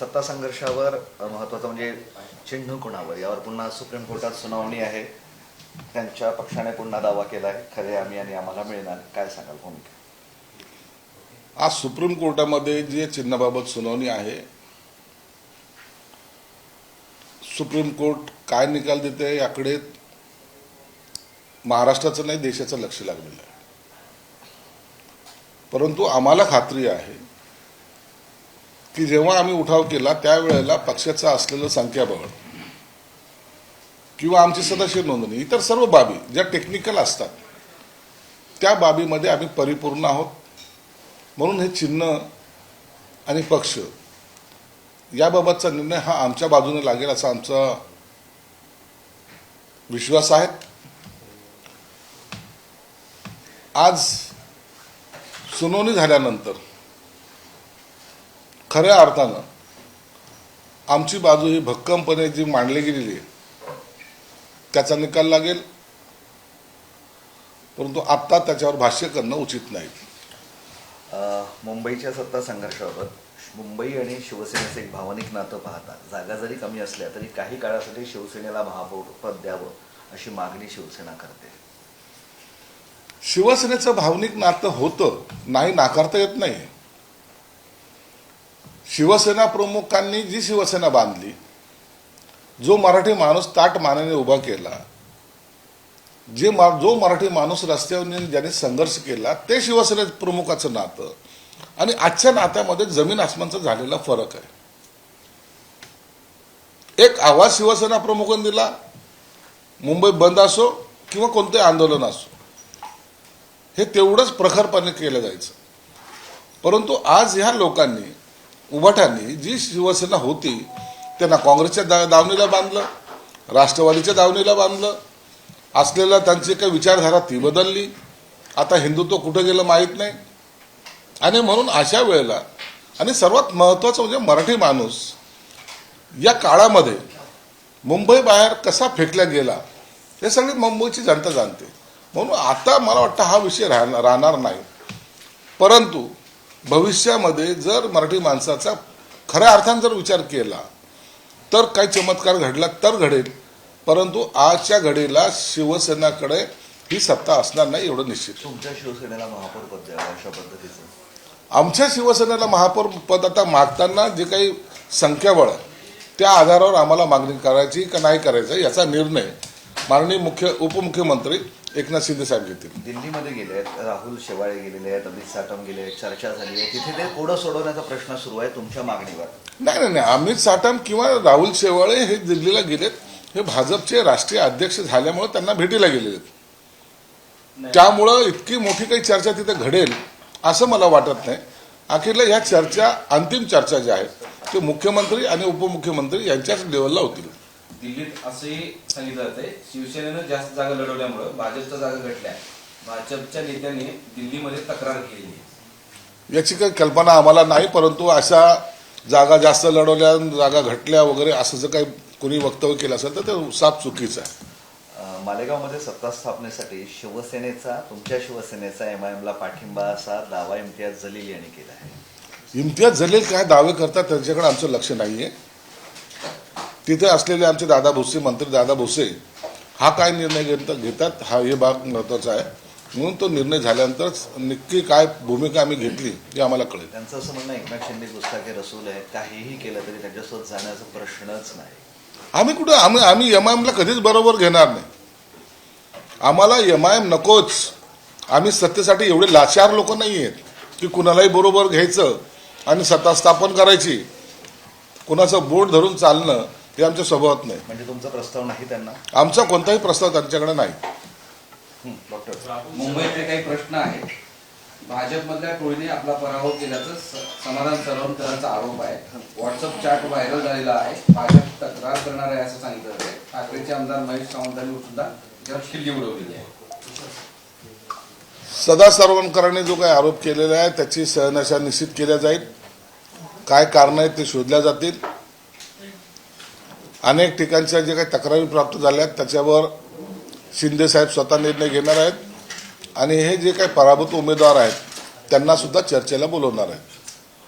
सत्ता संघर्षावर महत्त्वाचं म्हणजे चिन्ह कुणावर? यावर पुन्हा सुप्रीम कोर्टात सुनावणी आहे. त्यांच्या पक्षाने पुन्हा दावा केला आहे खरे आम्ही आणि आम्हाला मिळणार. काय सांगाल भूमिका? आज सुप्रीम कोर्टामध्ये जे चिन्हाबाबत सुनावणी आहे सुप्रीम कोर्ट काय निकाल देते याकडे महाराष्ट्राचं नाही देशाचं लक्ष लागलेलं आहे. परंतु आम्हाला खात्री आहे की जेव्हा आम्ही उठाव केला त्यावेळेला पक्षाचं असलेलं संख्याबळ किंवा आमची सदस्य नोंदणी इतर सर्व बाबी ज्या टेक्निकल असतात त्या बाबीमध्ये आम्ही परिपूर्ण आहोत. म्हणून हे चिन्ह आणि पक्ष याबाबतचा निर्णय हा आमच्या बाजूने लागेल असा आमचा विश्वास आहे. आज सुनावणी झाल्यानंतर खऱ्या अर्थानं आमची बाजू ही भक्कमपणे जी मांडली गेलेली आहे त्याचा निकाल लागेल. परंतु आत्ता त्याच्यावर भाष्य करणं उचित नाही. मुंबईच्या सत्ता संघर्षाबाबत मुंबई आणि शिवसेनेचं एक भावनिक नातं पाहता जागा जरी कमी असल्या तरी काही काळासाठी शिवसेनेला महापौर पद द्यावं अशी मागणी शिवसेना करते. शिवसेनेचं भावनिक नातं होतं नाही नाकारता येत नाही. शिवसेना प्रमुखांनी जी शिवसेना बांधली जो मराठी माणूस ताट मानेने उभा केला जे मा- जो मराठी माणूस रस्त्यावर ज्याने संघर्ष केला ते शिवसेने प्रमुखाचं नातं. आणि आजच्या नात्यामध्ये जमीन आसमानचा झालेला फरक आहे. एक आवाज शिवसेना प्रमुखांनी दिला मुंबई बंद असो किंवा कोणते आंदोलन असो हे तेवढंच प्रखरपणे केलं जायचं. परंतु आज ह्या लोकांनी उभाट्यांनी जी शिवसेना होती त्यांना काँग्रेसच्या दा दावणीला बांधलं राष्ट्रवादीच्या दावणीला बांधलं असलेल्या त्यांची काही विचारधारा ती बदलली. आता हिंदुत्व कुठं गेलं माहीत नाही. आणि म्हणून अशा वेळेला आणि सर्वात महत्त्वाचं म्हणजे मराठी माणूस या काळामध्ये मुंबई बाहेर कसा फेकला गेला हे सगळी मुंबईची जनता जाणते. म्हणून आता मला वाटतं हा विषय राहणार राहणार नाही. परंतु भविष्यामध्ये जर मराठी माणसाचा खऱ्या अर्थाने जर विचार केला तर काही चमत्कार घडला तर घडेल. परंतु आजच्या घडीला शिवसेनाकडे ही सत्ता असणार नाही एवढं निश्चित. तुमच्या शिवसेनेला महापौर पद द्यावं अशा पद्धतीचं? आमच्या शिवसेनेला महापौर पद आता मागताना जे काही संख्याबळ त्या आधारावर आम्हाला मागणी करायची का नाही करायचं याचा निर्णय माननीय मुख्य उपमुख्यमंत्री एकनाथ शिंदे साहेब घेतील. दिल्लीमध्ये गेले आहेत राहुल शेवाळे गेलेले आहेत अमित साटम गेले आहेत चर्चा झाली आहे. तिथे ते कोडं सोडवण्याचा प्रश्न सुरू आहे तुमच्या मागणीवर. नाही नाही नाही. अमित साटम किंवा राहुल शेवाळे हे दिल्लीला गेलेत. हे भाजपचे राष्ट्रीय अध्यक्ष झाल्यामुळे त्यांना भेटीला गेलेले आहेत. त्यामुळं इतकी मोठी काही चर्चा तिथे घडेल असं मला वाटत नाही. अखेरला या चर्चा अंतिम चर्चा ज्या आहेत ते मुख्यमंत्री आणि उपमुख्यमंत्री यांच्याच लेवलला होतील. दिल्लीत असंही सांगितलं जातंय. शिवसेनेनं जास्त जागा लढवल्यामुळं भाजपच्या जागा घटल्या. भाजपच्या नेत्यांनी दिल्लीमध्ये तक्रार केली आहे. याची काही कल्पना आम्हाला नाही परंतु अशा जागा जास्त लढवल्या जागा घटल्या वगैरे असं जर काही कोणी वक्तव्य केलं असेल तर ते साफ चुकीचं आहे. मालेगावमध्ये सत्ता स्थापनेसाठी शिवसेनेचा तुमच्या शिवसेनेचा एम आय एमला पाठिंबा असा दावा इम्तियाज जलील यांनी केला आहे. इम्तियाज जलील काय दावे करतात त्यांच्याकडे आमचं लक्ष नाहीये. तिथे असलेले आमचे दादा भुसे मंत्री दादा भुसे हा काय निर्णय घेत घेतात? हा हे भाग महत्त्वाचा आहे. म्हणून तो निर्णय झाल्यानंतरच नक्की काय भूमिका आम्ही घेतली हे आम्हाला कळेल. त्यांचं असं म्हणणं आहे, एकनाथ शिंदे गुस्ताखे रसूल आहेत काहीही केलं तरी त्यांच्यासोबत जाण्याचा प्रश्नच नाही. आम्ही कुठं आम्ही आम्ही एम आय एमला कधीच बरोबर घेणार नाही. आम्हाला एम आय एम नकोच. आम्ही सत्तेसाठी एवढे लाचार लोक नाही आहेत की कुणालाही बरोबर घ्यायचं आणि सत्ता स्थापन करायची. कुणाचं बोट धरून चालणं हे आमच्या स्वभावात नाही. म्हणजे तुमचा प्रस्ताव नाही त्यांना? आमचा कोणताही प्रस्ताव त्यांच्याकडे नाही. डॉक्टर. मुंबईतले काही प्रश्न आहेत. भाजपमधल्या टोळीने आपला पराभव केल्याचं समाधान सरवणकरांचा आरोप आहे. व्हॉट्सअप चॅट व्हायरल झालेला आहे. भाजप तक्रार करणार आहे असं सांगितलं जाते ठाकरेचे आमदार महेश सावंतांनी सुद्धा त्यावर खिल्ली उडवलेली आहे. सदा सारवणकरांनी जो काही आरोप केलेला आहे त्याची सहनशा निश्चित केल्या जाईल. काय कारण आहेत ते शोधल्या जातील. अनेक ठिकाणच्या जे काही तक्रारी प्राप्त झाल्या आहेत त्याच्यावर शिंदे साहेब स्वतः निर्णय घेणार आहेत. आणि हे जे काही पराभूत उमेदवार आहेत त्यांना सुद्धा चर्चेला बोलवणार आहेत.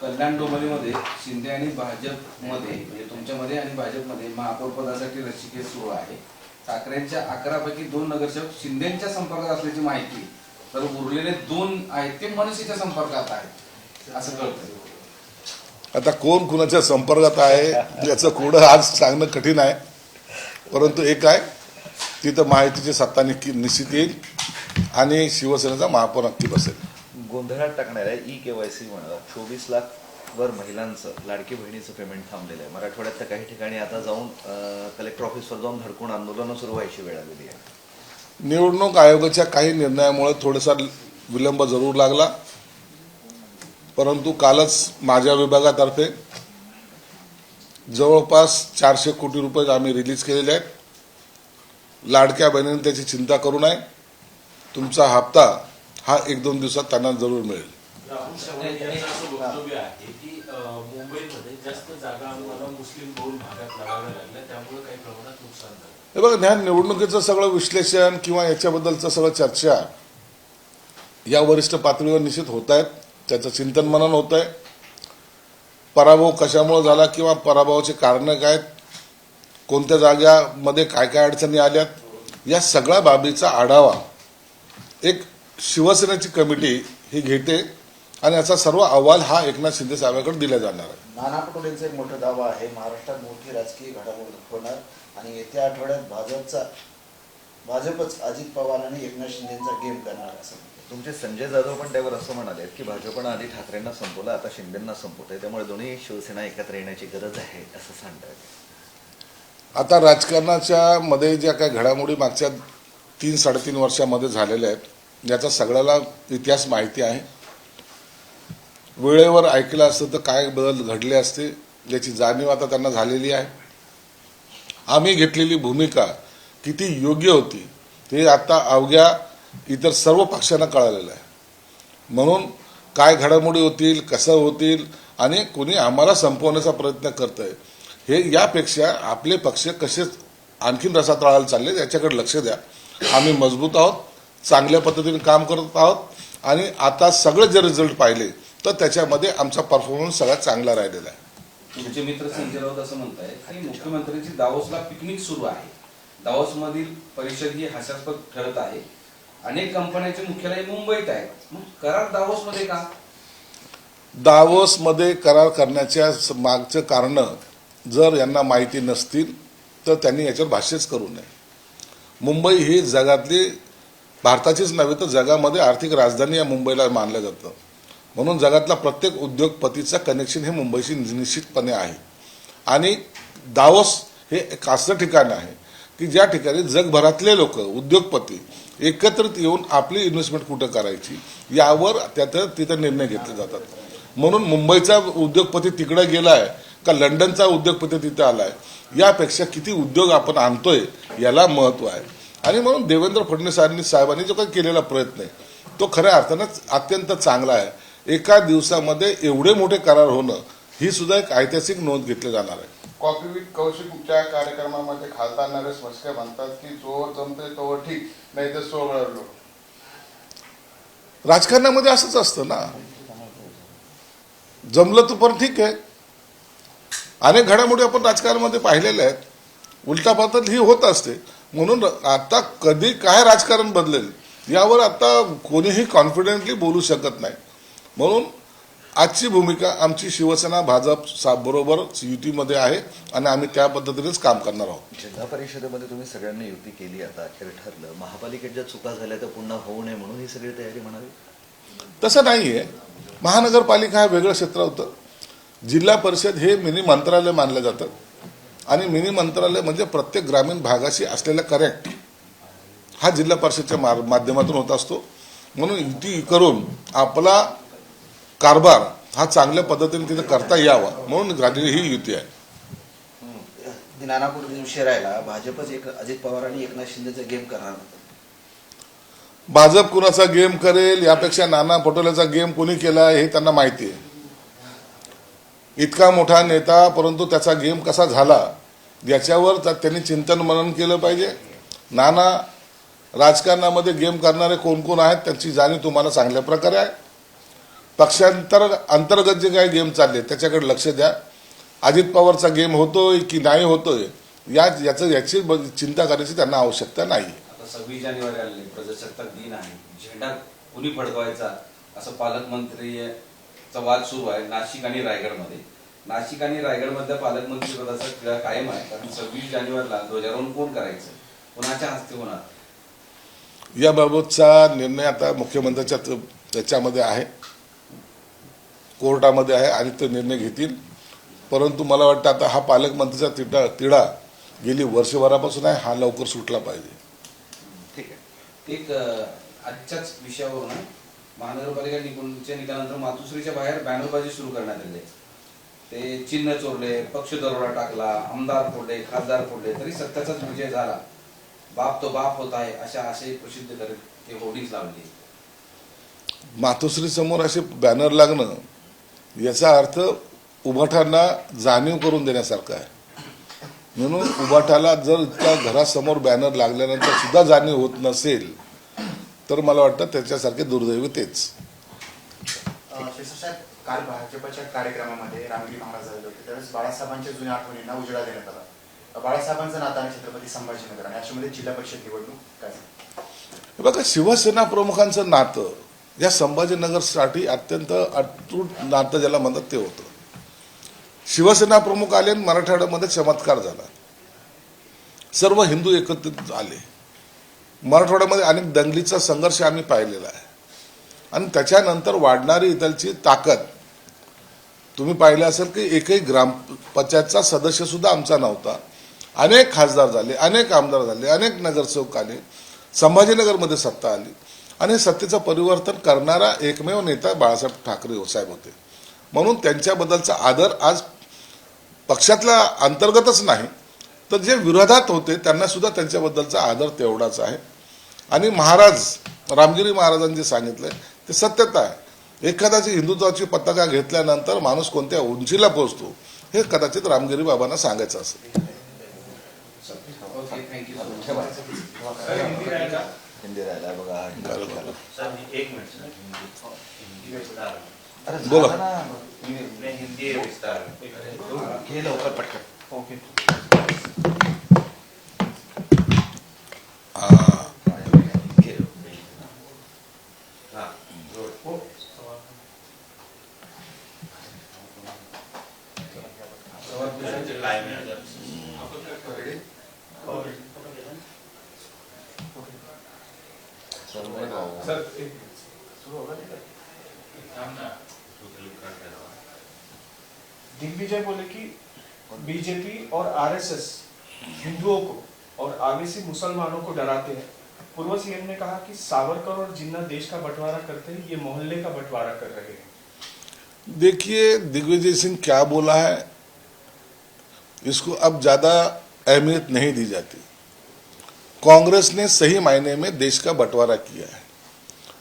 कल्याण डोंबिवलीमध्ये शिंदे आणि भाजपमध्ये म्हणजे तुमच्यामध्ये आणि भाजपमध्ये महापौर पदासाठी रस्सीखेच सुरू आहे. ठाकरेंच्या अकरापैकी दोन नगरसेवक शिंदेच्या संपर्कात असल्याची माहिती तर उरलेले दोन आहेत ते मनसेच्या संपर्कात आहेत. असं कळतं आता कोण कुणाच्या संपर्कात आहे याचं कोडं आज सांगणं कठीण आहे. परंतु एक आहे तिथं माहितीची सत्ता निश्चित निश्चित येईल आणि शिवसेनेचा महापौर नक्की बसेल. गोंधळात टाकणाऱ्या ई के वाय सी म्हणा चोवीस लाख वर महिलांचं लाडकी बहिणीचं पेमेंट थांबलेलं आहे. मराठवाड्यात तर काही ठिकाणी आता जाऊन कलेक्टर ऑफिसवर जाऊन धडकून आंदोलनं सुरू व्हायची वेळ आलेली आहे. निवडणूक आयोगाच्या काही निर्णयामुळे थोडासा विलंब जरूर लागला. परंतु कालच माझ्या विभागातर्फे जवळपास चारशे कोटी रुपये आम्ही रिलीज केलेले आहेत. लाडक्या बहिणीने त्याची चिंता करू नये. तुमचा हप्ता हा एक दोन दिवसात त्यांना जरूर मिळेल. हे बघा ह्या निवडणुकीचं सगळं विश्लेषण किंवा याच्याबद्दलचं सगळं चर्चा या वरिष्ठ पातळीवर निश्चित होत आहेत. त्याचं चिंतन मनन होत आहे पराभव कशामुळे झाला किंवा पराभवाचे कारणं काय आहेत, कोणत्या जाग्यामध्ये काय काय अडचणी आल्यात? या सगळ्या बाबीचा आढावा एक शिवसेनेची कमिटी ही घेते आणि याचा सर्व अहवाल हा एकनाथ शिंदे साहेबांकडे दिला जाणार आहे. नाना पटोलेंचा एक मोठा दावा आहे महाराष्ट्रात मोठी राजकीय घडामोड होणार आणि येत्या आठवड्यात भाजपचा भाजपच अजित पवार आणि एकनाथ शिंदेचा गेम करणार असं तुमचे संजय जाधव पण त्यावर असं म्हणाले की भाजपनं आधी ठाकरेंना संपवलं आता शिंदेंना संपवत आहे त्यामुळे दोन्ही शिवसेना एकत्र येण्याची गरज आहे असं सांगतात. आता राजकारणाच्या मध्ये ज्या काही घडामोडी मागच्या तीन साडेतीन वर्षामध्ये झालेल्या आहेत याचा सगळ्याला इतिहास माहिती आहे. वेळेवर ऐकलं असतं तर काय बदल घडले असते याची जाणीव आता त्यांना झालेली आहे. आम्ही घेतलेली भूमिका किती योग्य होती ते आता अवघ्या इतर सर्व पक्षांना कळालेलं आहे. म्हणून काय घडामोडी होतील कसं होतील आणि कोणी आम्हाला संपवण्याचा प्रयत्न करत आहे हे यापेक्षा आपले पक्ष कसे आणखीन रसा तळायला चालले याच्याकडे लक्ष द्या. आम्ही मजबूत आहोत चांगल्या पद्धतीने काम करत आहोत आणि आता सगळे जे रिझल्ट पाहिले तर त्याच्यामध्ये आमचा परफॉर्मन्स सगळ्यात चांगला राहिलेला आहे. तुमचे मित्र संजय राऊत असं म्हणताय की मुख्यमंत्र्यांची दावोसला पिकनिक सुरू आहे. दावोस मधील परिषद ही हास्यास्पद ठरत आहे. अनेक कंपन्यांचे मुख्यालय मुंबईत आहे. मग करार दावोस मध्ये का? दावोसमध्ये करार करण्याच्या मागचं कारण जर यांना माहिती नसतील तर त्यांनी याच्यावर भाष्यच करू नये. मुंबई ही जगातली भारताचीच नव्हे तर जगामध्ये आर्थिक राजधानी या मुंबईला मानलं जातं. म्हणून जगातला प्रत्येक उद्योगपतीचा कनेक्शन हे मुंबईशी निश्चितपणे आहे. आणि दावोस हे एक असं ठिकाण आहे. की ज्या ठिकाणी जगभरातले लोक उद्योगपती एकत्रित येऊन आपली इन्व्हेस्टमेंट कुठं करायची यावर त्यात तिथं निर्णय घेतले जातात. म्हणून मुंबईचा उद्योगपती तिकडे गेलाय का लंडनचा उद्योगपती तिथे आलाय यापेक्षा किती उद्योग आपण आणतोय याला महत्त्व आहे. आणि म्हणून देवेंद्र फडणवीसांनी साहेबांनी जो काही केलेला प्रयत्न आहे तो खऱ्या अर्थानं अत्यंत चांगला आहे. एका दिवसामध्ये एवढे मोठे करार होणं ही सुद्धा एक ऐतिहासिक नोंद घेतली जाणार आहे. कॉफी विथ कौशिकच्या कार्यक्रमामध्ये खासदार नरेश म्हस्के म्हणतात की जोवर जमते तोवर ठीक नाही तर सोडलो राजकारणामध्ये असंच असतं ना. जमलं तर पण ठीक आहे. अनेक घडामोडी आपण राजकारणामध्ये पाहिलेल्या आहेत. उलटा पातल ही होत असते. म्हणून आता कधी काय राजकारण बदलेल यावर आता कोणीही कॉन्फिडेंटली बोलू शकत नाही. म्हणून आजची भूमिका आमची शिवसेना भाजप बरोबर युतीमध्ये आहे आणि आम्ही त्या पद्धतीनेच काम करणार आहोत. जिल्हा परिषदेमध्ये तुम्ही सगळ्यांनी युती केली आता अखेर ठरलं. महापालिकेत ज्या चुका झाल्या त्या पुन्हा होऊ नये म्हणून ही सगळी तयारी म्हणावी? तसं नाही आहे महानगरपालिका हा वेगळं क्षेत्र होतं. जिल्हा परिषद हे मिनी मंत्रालय मानलं जातं. आणि मिनी मंत्रालय म्हणजे प्रत्येक ग्रामीण भागाशी असलेला करेक्ट हा जिल्हा परिषदच्या माध्यमातून होत असतो. म्हणून युती करून आपला कारभार हा चांगल्या पद्धतीने तिथे करता यावा म्हणून झालेली ही युती आहे. हम्म. नानापूर दिवशी राहिला भाजपच एक अजित पवार आणि एकनाथ शिंदेचा गेम करणार भाजप कुणाचा गेम करेल यापेक्षा नाना पटोलेचा गेम कोणी केला हे त्यांना माहिती आहे. इतका मोठा नेता परंतु त्याचा गेम कसा झाला याच्यावर त्या- त्यांनी चिंतन मनन केलं पाहिजे. नाना राजकारणामध्ये गेम करणारे कोण कोण आहेत त्यांची जाणीव तुम्हाला चांगल्या प्रकारे आहे. पक्षांतर अंतर्गत जे काही गेम चालले त्याच्याकडे लक्ष द्या. अजित पवारचा गेम होतोय की नाही होतोय या याचं याची चिंता करायची त्यांना आवश्यकता नाही. आता सव्वीस जानेवारी आले प्रजासत्ताक दिन आहे. झेंडा कुणी फडकवायचा? असं पालकमंत्रीचा वाद सुरू आहे नाशिक आणि रायगडमध्ये. नाशिक आणि रायगडमधल्या पालकमंत्री पदाचा खेळ कायम आहे. कारण सव्वीस जानेवारीला ध्वजारोहण कोण करायचं? कोणाच्या हस्ते होणार? याबाबतचा निर्णय आता मुख्यमंत्र्याच्या त्याच्यामध्ये आहे. कोर्टामध्ये आहे आणि ते निर्णय घेतील परंतु मला वाटतं आता हा पालकमंत्र्याचा तिडा तिढा गेली वर्षभरापासून आहे हा लवकर सुटला पाहिजे ठीक आहे एक आजच्याच विषयावरून. महानगरपालिका निवडणुकीच्या निकालानंतर मातुश्रीच्या बाहेर बॅनरबाजी सुरू करण्यात आली. ते चिन्ह चोरले पक्ष दरोडा टाकला आमदार फोडले खासदार फोडले तरी सत्याचाच विजय झाला बाप तो बाप होत आहे अशा आशय प्रसिद्ध करत ते होर्डिंग्स लावली मातोश्री समोर असे बॅनर लागणं याचा अर्थ उभाटांना जाणीव करून देण्यासारखं आहे. म्हणून उभाटाला जर इतक्या घरासमोर बॅनर लागल्यानंतर सुद्धा जाणीव होत नसेल तर मला वाटतं त्याच्यासारखे दुर्दैवी तेच. काल भाजपच्या कार्यक्रमामध्ये रामगिरी महाराज आले होते. त्यावेळेस बाळासाहेबांच्या जुन्या आठवणींना उजेडा देण्यात आला. बाळासाहेबांचं नातं आणि छत्रपती संभाजीनगर आणि अशामध्ये जिल्हा परिषद निवडणूक काय बघा शिवसेना प्रमुखांचं नातं या संभाजीनगरसाठी अत्यंत अतूट नातं ज्याला म्हणतात ते होतं. शिवसेना प्रमुख आले आणि मराठवाड्यामध्ये चमत्कार झाला. सर्व हिंदू एकत्रित आले. मराठवाड्यामध्ये अनेक दंगलीचा संघर्ष आम्ही पाहिलेला आहे. आणि त्याच्यानंतर वाढणारी इथलची ताकद. तुम्ही पाहिलं असेल की एकही ग्रामपंचायतचा सदस्य सुद्धा आमचा नव्हता. अनेक खासदार झाले अनेक आमदार झाले अनेक नगरसेवक आले. संभाजीनगरमध्ये सत्ता आली. आणि सत्तेचं परिवर्तन करणारा एकमेव नेता बाळासाहेब ठाकरे साहेब होते. म्हणून त्यांच्याबद्दलचा आदर आज पक्षातला अंतर्गतच नाही तर जे विरोधात होते त्यांना सुद्धा त्यांच्याबद्दलचा आदर तेवढाच आहे. आणि महाराज रामगिरी महाराजांनी जे सांगितलंय ते सत्यता आहे. एखाद्याची हिंदुत्वाची पताका घेतल्यानंतर माणूस कोणत्या उंचीला पोहोचतो हे कदाचित रामगिरी बाबांना सांगायचं असेल. हिंदी बोला. हिंदी विस्तार. लवकर पटकन. ओके. दिग्विजय बोले कि बीजेपी और आरएसएस हिंदुओं को और आगे से मुसलमानों को डराते हैं। पूर्व सीएम ने कहा कि सावरकर और जिन्ना देश का बंटवारा करते हैं, ये मोहल्ले का बंटवारा कर रहे हैं। देखिए, दिग्विजय सिंह क्या बोला है, इसको अब ज़्यादा अहमियत नहीं दी जाती। कांग्रेस ने सही मायने में देश का बंटवारा किया है।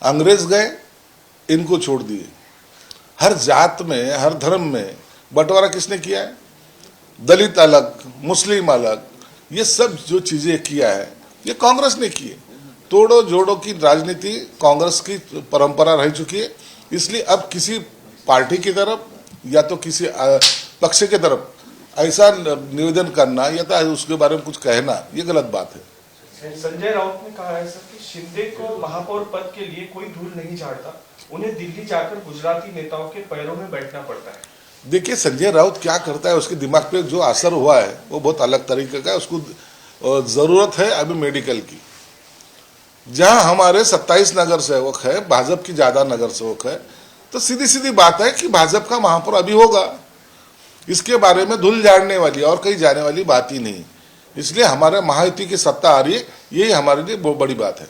अंग्रेज़ गए, इनको छोड़ दिए। हर जात में, हर धर्म में बंटवारा किसने किया है? दलित अलग, मुस्लिम अलग, ये सब जो चीज़ें किया है, ये कांग्रेस ने किए। तोड़ो जोड़ो की राजनीति कांग्रेस की परंपरा रह चुकी है। इसलिए अब किसी पार्टी की तरफ़ या तो किसी पक्ष की तरफ़ ऐसा निवेदन करना या तो उसके बारे में कुछ कहना, ये गलत बात है। संजय राउत ने कहा है सर कि शिंदे को महापौर पद के लिए कोई धूल नहीं झाड़ता। उन्हें दिल्ली जाकर गुजराती नेताओं के पैरों में बैठना पड़ता है। देखिए, संजय राउत क्या करता है, उसके दिमाग पे जो असर हुआ है, वो बहुत अलग तरीके का है। उसको ज़रूरत है अभी मेडिकल की। जहाँ हमारे 27 नगर सेवक है, भाजपा की ज़्यादा नगर सेवक है तो सीधी सीधी बात है कि भाजपा का महापौर अभी होगा। इसके बारे में धुल झाड़ने वाली और कहीं जाने वाली बात ही नहीं। इसलिए हमारे महायुति की सत्ता आ रही है, यही हमारे लिए बहुत बड़ी बात है।